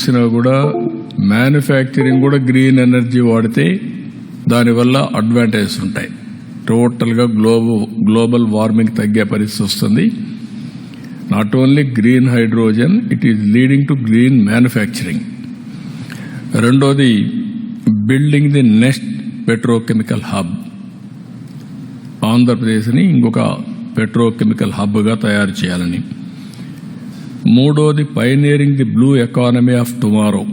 వచ్చినా కూడా మ్యానుఫ్యాక్చరింగ్ కూడా గ్రీన్ ఎనర్జీ వాడితే దానివల్ల అడ్వాంటేజ్ ఉంటాయి. టోటల్గా గ్లోబల్ గ్లోబల్ వార్మింగ్ తగ్గే పరిస్థితి వస్తుంది. Not only green hydrogen it is leading to green manufacturing రెండోది building the next petrochemical hub ఆంధ్రప్రదేశ్ని ఇంకొక పెట్రోకెమికల్ హబ్గా తయారు చేయాలని. మూడోది pioneering the blue economy of tomorrow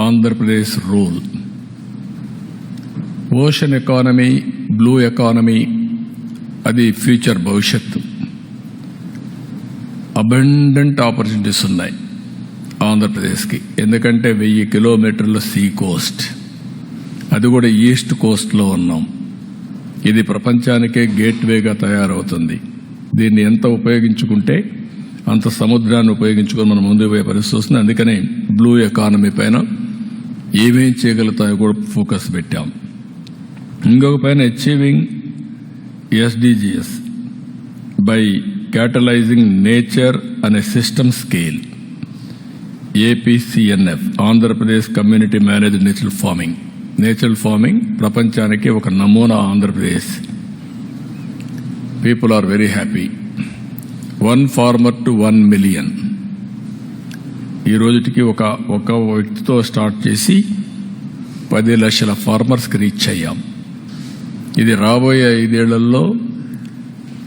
Andhra Pradesh rule ocean economy blue economy అది ఫ్యూచర్ భవిష్యత్తు. అబండెంట్ ఆపర్చునిటీస్ ఉన్నాయి ఆంధ్రప్రదేశ్కి. ఎందుకంటే వెయ్యి కిలోమీటర్ల సీ కోస్ట్ అది కూడా ఈస్ట్ కోస్ట్లో ఉన్నాం. ఇది ప్రపంచానికే గేట్వేగా తయారవుతుంది. దీన్ని ఎంత ఉపయోగించుకుంటే అంత సముద్రాన్ని ఉపయోగించుకొని మనం ముందుకు పోయే పరిస్థితి వస్తుంది. అందుకనే బ్లూ ఎకానమీ పైన ఏమేం చేయగలుగుతాయో కూడా ఫోకస్ పెట్టాం. ఇంకొక పైన achieving SDGs by catalysing nature అనే system scale APCNF Andhra Pradesh community managed natural farming natural farming ప్రపంచానికి ఒక నమూనా Andhra Pradesh. People are very happy one farmer to one million ఈ రోజుటికి ఒక ఒక వ్యక్తితో స్టార్ట్ చేసి పది లక్షల ఫార్మర్స్కి రీచ్ అయ్యాం. ఇది రాబోయే ఐదేళ్ళలో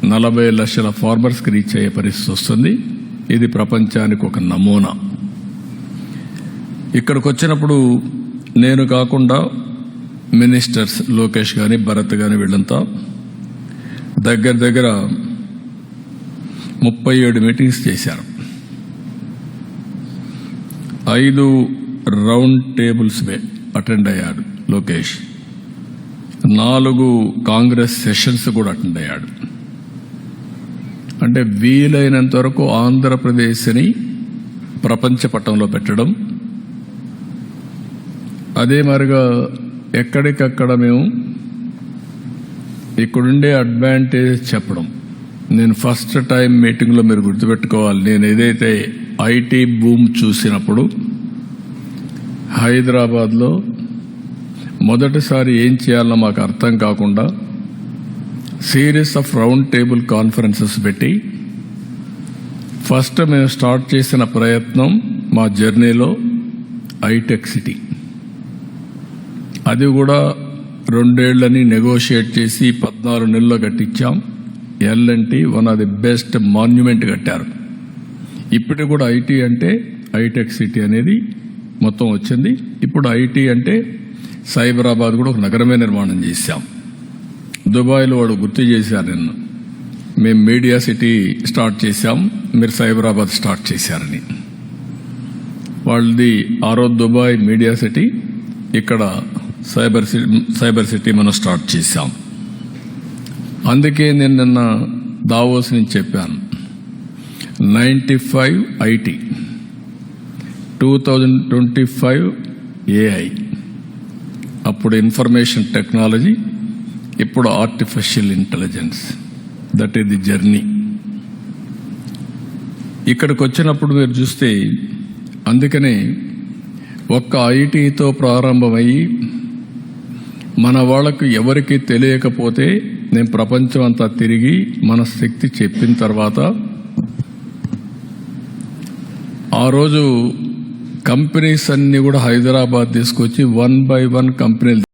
నలభై లక్షల ఫార్మర్స్కి రీచ్ అయ్యే పరిస్థితి వస్తుంది. ఇది ప్రపంచానికి ఒక నమూనా. ఇక్కడికి వచ్చినప్పుడు నేను కాకుండా మినిస్టర్స్ లోకేష్ కానీ భరత్ కానీ వీళ్ళంతా దగ్గర దగ్గర ముప్పై ఏడు మీటింగ్స్ చేశారు. ఐదు రౌండ్ టేబుల్స్ అటెండ్ అయ్యాడు లోకేష్. నాలుగు కాంగ్రెస్ సెషన్స్ కూడా అటెండ్ అయ్యాడు. అంటే వీలైనంత వరకు ఆంధ్రప్రదేశ్ని ప్రపంచ పట్టంలో పెట్టడం. అదే మరిగా ఎక్కడికక్కడ మేము ఇక్కడుండే అడ్వాంటేజ్ చెప్పడం. నేను ఫస్ట్ టైం మీటింగ్లో మీరు గుర్తుపెట్టుకోవాలి. నేను ఏదైతే ఐటీ బూమ్ చూసినప్పుడు హైదరాబాద్లో మొదటిసారి ఏం చేయాలో మాకు అర్థం కాకుండా series of round table conferences పెట్టి ఫస్ట్ మేము స్టార్ట్ చేసిన ప్రయత్నం మా జర్నీలో ఐటెక్ సిటీ. అది కూడా రెండేళ్ళని నెగోషియేట్ చేసి పద్నాలుగు నెలల్లో కట్టించాం. LNT one of the best monument కట్టారు. ఇప్పటికి కూడా ఐటీ అంటే ఐటెక్ సిటీ అనేది మొత్తం వచ్చింది. ఇప్పుడు ఐటీ అంటే సైబరాబాద్ కూడా ఒక నగరమే నిర్మాణం చేశాం. దుబాయ్లో వాడు గుర్తు చేశారు నిన్ను. మేము మీడియా సిటీ స్టార్ట్ చేశాం మీరు సైబరాబాద్ స్టార్ట్ చేశారని. వాళ్ళది ఆరో దుబాయ్ మీడియా సిటీ ఇక్కడ సైబర్ సిటీ సైబర్ సిటీ మనం స్టార్ట్ చేశాం. అందుకే నేను నిన్న దావోస్ నుంచి చెప్పాను. Ninety five IT two thousand twenty five AI. అప్పుడు ఇన్ఫర్మేషన్ టెక్నాలజీ ఇప్పుడు artificial intelligence. That is the journey. ఇక్కడికి వచ్చినప్పుడు మీరు చూస్తే అందుకనే ఒక్క ఐటీతో ప్రారంభమయ్యి మన వాళ్ళకు ఎవరికి తెలియకపోతే నేను ప్రపంచం అంతా తిరిగి మన శక్తి చెప్పిన తర్వాత ఆ రోజు కంపెనీస్ అన్ని కూడా హైదరాబాద్ తీసుకొచ్చి వన్ బై వన్ కంపెనీలు